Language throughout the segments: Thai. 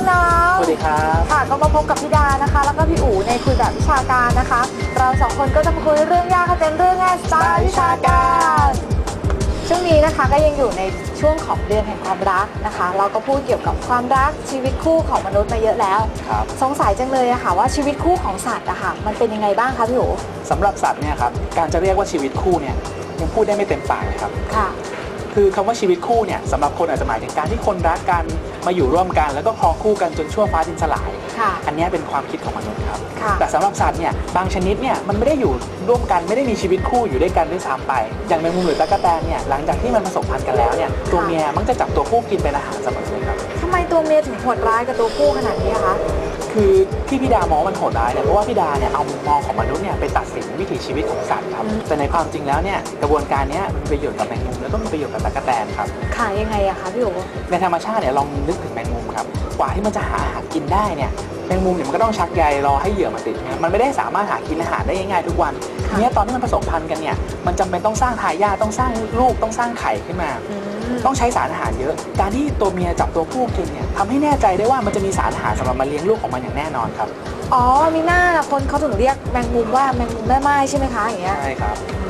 วัสดีค่ะน้องสวัสดีครับๆค่ะก็มาพบกับพี่ดานะคะ แล้วก็พี่อู๋ในคุยแบบวิชาการนะคะ เราสองคนก็จะมาคุยเรื่องยากให้เป็นเรื่องง่ายสไตล์วิชาการ ช่วงนี้นะคะก็ยังอยู่ในช่วงของเดือนแห่งความรักนะคะ เราก็พูดเกี่ยวกับความรักชีวิตคู่ของมนุษย์มาเยอะแล้ว ครับสงสัยจังเลยอะค่ะว่าชีวิตคู่ของสัตว์อะค่ะมันเป็นยังไงบ้างคะพี่อู๋สำหรับสัตว์เนี่ยครับ การจะเรียกว่าชีวิตคู่เนี่ยยังพูดได้ไม่เต็มปากเลยครับ ค่ะ คือคำว่าชีวิตคู่เนี่ยสำหรับคนอาจจะหมายถึงการที่คนรักกัน มาอยู่ร่วมกันแล้วก็ครองคู่กันจนชั่วฟ้าดินสลาย ค่ะ อันเนี้ยเป็นความคิดของมนุษย์ครับ ค่ะ แต่สำหรับสัตว์เนี่ยบางชนิดเนี่ยมันไม่ได้อยู่ร่วมกันไม่ได้มีชีวิตคู่อยู่ด้วยกันด้วยซ้ำไป อย่างแมงมุมหรือตะกั่วแตนเนี่ยหลังจากที่มันผสมพันธุ์กันแล้วเนี่ยตัวเมียมักจะจับตัวผู้กินเป็นอาหารเสมอเลยครับ ทำไมตัวเมียถึงโหดร้ายกับตัวผู้ขนาดนี้อะคะ คือที่พี่ดามองว่ามันโหดร้ายเนี่ยเพราะว่าพี่ดาเนี่ยเอามุมมองของมนุษย์เนี่ยไปตัดสินวิถีชีวิตของสัตว์ครับ แต่ในความจริงแล้วเนี่ยกระบวนการเนี้ยมันมีประโยชน์กับแมงมุมแล้วก็มีประโยชน์กับตะกั่วแตนครับ ขายยังไงอะคะพี่อู๋ในธรรมชาติเนี่ยลองนึกถึงแมงมุมครับกว่าที่มันจะหาอาหารกินได้เนี่ยแมงมุมเนี่ยมันก็ต้องชักใยรอให้เหยื่อมาติดนะมันไม่ได้สามารถหากินอาหารได้ง่ายๆทุกวันที เนี้ยตอนที่มันผสมพันธุ์กันเนี่ยมันจำเป็นต้องสร้างทายาทต้องสร้างลูกต้องสร้างไข่ขึ้นมาอืมต้องใช้สารอาหารเยอะ การที่ตัวเมียจับตัวผู้กินเนี่ยทำให้แน่ใจได้ว่ามันจะมีสารอาหารสำหรับมาเลี้ยงลูกของมันอย่างแน่นอนครับ อ๋อมีหน้าละคนเขาถึงเรียกแมงมุมว่าแมงมุมแม่ไม้ใช่ไหมคะอย่างเงี้ยใช่ครับอืมเอ่อ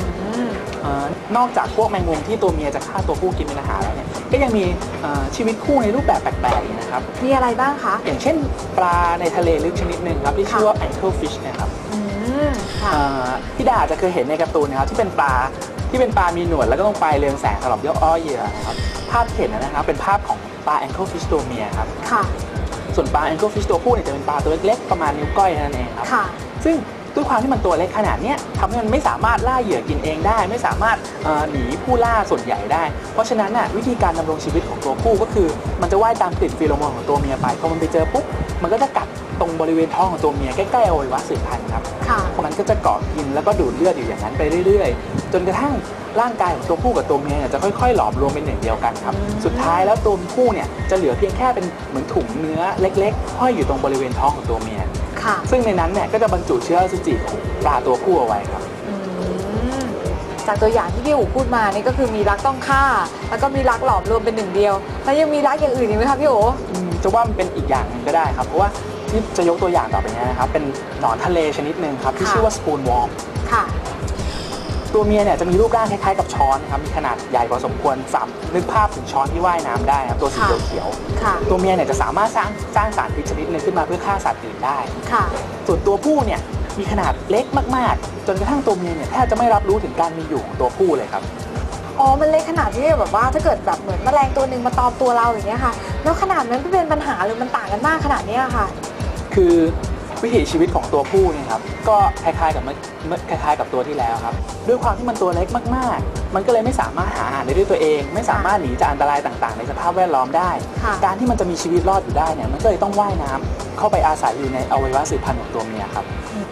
นอกจากพวกแมงมุมที่ตัวเมียจะฆ่าตัวผู้กินเป็นอาหารแล้วเนี่ยก็ยังมีเอ่อชีวิตคู่ในรูปแบบแปลกๆอีกนะครับ มีอะไรบ้างคะ อย่างเช่นปลาในทะเลลึกชนิดหนึ่งครับที่ชื่อว่า anglefish นะครับอืมค่ะเอ่อพี่ดาอาจจะเคยเห็นในการ์ตูนนะครับที่เป็นปลาที่เป็นปลามีหนวดแล้วก็ต้องปลายเรืองแสงสำหรับย่ออ้อเหยื่อนะครับภาพที่เห็นนะครับเป็นภาพของปลา anglefish ตัวเมียครับค่ะส่วนปลา anglefish ตัวผู้เนี่ยจะเป็นปลาตัวเล็กๆประมาณนิ้วก้อยเท่านั่นเองครับค่ะซึ่ง ด้วยความที่มันตัวเล็กขนาดนี้ทำให้มันไม่สามารถล่าเหยื่อกินเองได้ ไม่สามารถหนีผู้ล่าส่วนใหญ่ได้ เพราะฉะนั้นน่ะวิธีการดำรงชีวิตของตัวผู้ก็คือ มันจะว่ายตามกลิ่นฟีโรโมนของตัวเมียไปพอมันไปเจอปุ๊บมันก็จะกัดตรงบริเวณท้องของตัวเมียใกล้ๆอวัยวะสืบพันธุ์ครับค่ะมันก็จะเกาะกินแล้วก็ดูดเลือดอยู่อย่างนั้นไปเรื่อย ๆ จนกระทั่งร่างกายของตัวผู้กับตัวเมียจะค่อยๆ หลอมรวมเป็นหนึ่งเดียวกันครับ สุดท้ายแล้วตัวผู้เนี่ยจะเหลือเพียงแค่เป็นเหมือนถุงเนื้อเล็กๆห้อยอยู่ตรงบริเวณท้องของตัวเมีย ค่ะซึ่งในนั้นเนี่ยก็จะบรรจุเชื้ออสุจิของปลาตัวผู้เอาไว้ครับ อืมจากตัวอย่างที่พี่อู๋พูดมานี่ก็คือมีรักต้องฆ่า แล้วก็มีรักหลอมรวมเป็นหนึ่งเดียว แล้วยังมีรักอย่างอื่นอีกไหมคะพี่อู๋อืมจะว่ามันเป็นอีกอย่างหนึ่งก็ได้ครับ เพราะว่าที่จะยกตัวอย่างต่อไปเนี้นะครับ เป็นหนอนทะเลชนิดหนึ่งครับ ที่ค่ะ ชื่อว่าสปูนวอร์มค่ะ ตัวเมียเนี่ยจะมีรูปร่างคล้ายๆกับช้อนครับมีขนาดใหญ่พอสมควรสามนึกภาพถึงช้อนที่ว่ายน้ำได้ครับตัวสีค่ะ เขียวค่ะ ๆตัวเมียเนี่ยจะสามารถสร้างสร้างสารพิษชนิดหนึงขึ้นมาเพื่อฆ่าสัตว์อื่นได้ ค่ะ ส่วนตัวผู้เนี่ยมีขนาดเล็กมากๆ จนกระทั่งตัวเมียเนี่ยแทบจะไม่รับรู้ถึงการมีอยู่ของตัวผู้เลยครับ อ๋อ มันเล็กขนาดที่แบบว่าถ้าเกิดแบบเหมือนแมลงตัวหนึ่งมาตอมตัวเราอย่างเงี้ยค่ะ แล้วขนาดนั้นไม่เป็นปัญหาหรือมันต่างกันมากขนาดเนี้ยค่ะ คือ วิถีชีวิตของตัวผู้เนี่ยครับก็คล้ายๆกับเมื่อเมื่อคล้ายๆกับตัวที่แล้วครับ ด้วยความที่มันตัวเล็กมากๆ มันก็เลยไม่สามารถหาอาหารได้ด้วยตัวเอง ไม่สามารถหนีจากอันตรายต่างๆ ในสภาพแวดล้อมได้ ค่ะการที่มันจะมีชีวิตรอดอยู่ได้เนี่ยมันก็เลยต้องว่ายน้ำเข้าไปอาศัยอยู่ในอวัยวะสืบพันธุ์ของตัวเมียครับ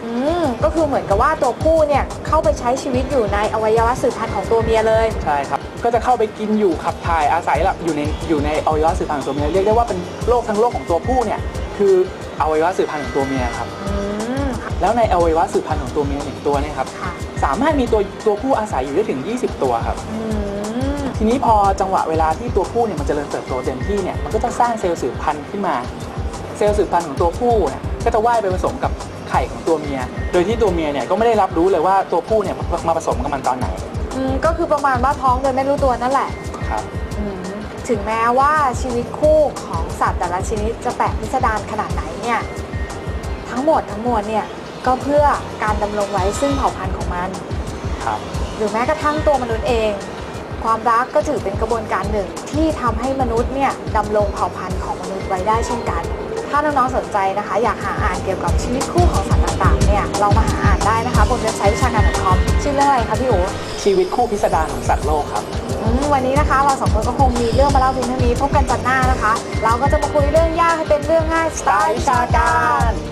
อืมก็คือเหมือนกับว่าตัวผู้เนี่ยเข้าไปใช้ชีวิตอยู่ในอวัยวะสืบพันธุ์ของตัวเมียเลย ใช่ครับ ก็จะเข้าไปกินอยู่ขับถ่ายอาศัยหลับอยู่ในอยู่ในอวัยวะสืบพันธุ์ของตัวเมียเรียกได้ว่าเป็นโรคทั้งโลกของตัวผู้เนี่ย คืออวัยวะสืบพันธุ์ของตัวเมียครับ อืม แล้วในอวัยวะสืบพันธุ์ของตัวเมียหนึ่งตัวเนี่ยครับค่ะ สามารถมีตัวตัวผู้อาศัยอยู่ได้ถึง 20 ตัวครับ อืม ทีนี้พอจังหวะเวลาที่ตัวผู้เนี่ยมันเจริญเติบโตเต็มที่เนี่ยมันก็จะสร้างเซลล์สืบพันธุ์ขึ้นมา เซลล์สืบพันธุ์ของตัวผู้เนี่ยก็จะว่ายไปผสมกับไข่ของตัวเมีย โดยที่ตัวเมียเนี่ยก็ไม่ได้รับรู้เลยว่าตัวผู้เนี่ยมามาผสมกับมันตอนไหนอืม ก็คือประมาณว่าท้องโดยไม่รู้ตัวนั่นแหละ ครับ อืม ถึงแม้ว่าชีวิตคู่ของสัตว์แต่ละชนิดจะแปลกพิสดารขนาดไหนเนี่ยทั้งหมดทั้งมวลเนี่ยก็เพื่อการดำรงไว้ซึ่งเผ่าพันธุ์ของมัน ครับ หรือแม้กระทั่งตัวมนุษย์เอง ความรักก็ถือเป็นกระบวนการหนึ่งที่ทำให้มนุษย์เนี่ยดำรงเผ่าพันธุ์ของมนุษย์ไว้ได้เช่นกัน ถ้าน้องๆสนใจนะคะ อยากหาอ่านเกี่ยวกับชีวิตคู่ของสัตว์ต่างๆเนี่ยเรามาหาอ่านได้นะคะบนเว็บไซต์วิชาการ .com ชื่อเรื่องอะไรคะพี่โอชีวิตคู่พิสดารของสัตว์โลกครับอืม วันนี้นะคะ เราสองคนก็คงมีเรื่องมาเล่าเพียงเท่านี้พบกันจันทร์หน้านะคะ เราก็จะมาคุยเรื่องยากให้เป็นเรื่องง่ายสไตล์วิชาการ